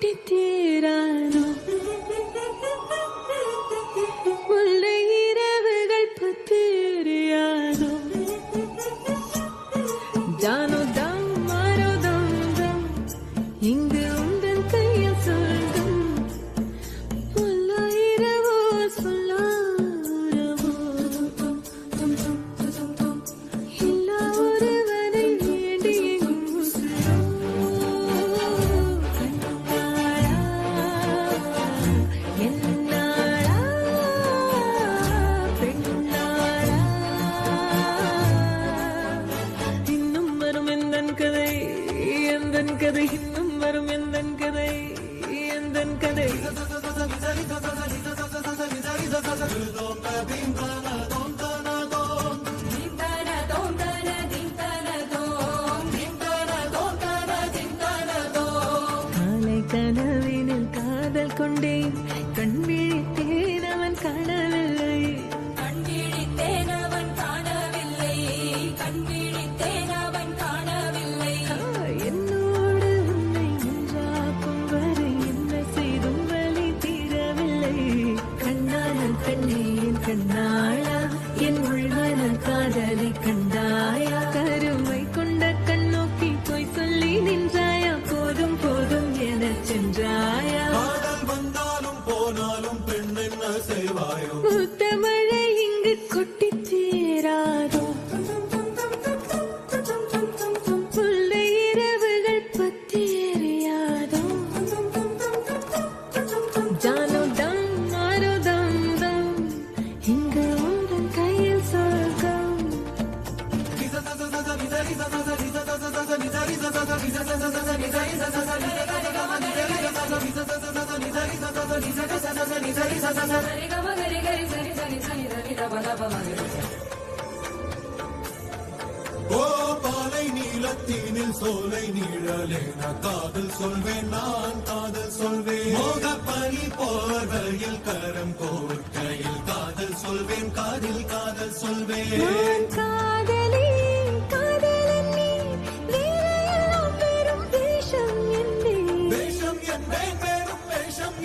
滴滴。கதை இன்னும் வரும் எந்த கதை? எந்த கதை? காதல் கொண்டே கோபாலை நீளத்தீனில் சோலை நீழலே நான் காதல் சொல்வேன் நான் காதல் சொல்வேன். மோக பனி போர்வையில் கரம் கோர்க்கையில் காதல் சொல்வேன் காதில் காதல் சொல்வேன்.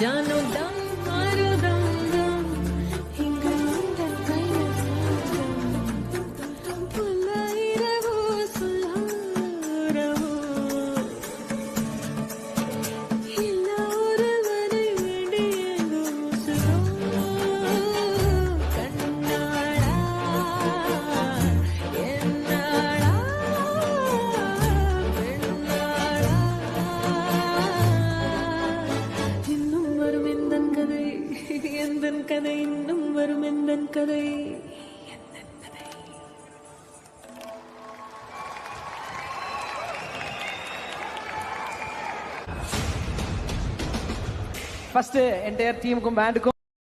Dun, dun. எந்தன் கதை இன்னும் வரும் எந்தன் கதை? ஃபஸ்ட்டு என்டையர் டீமுக்கும் பேண்டுக்கும்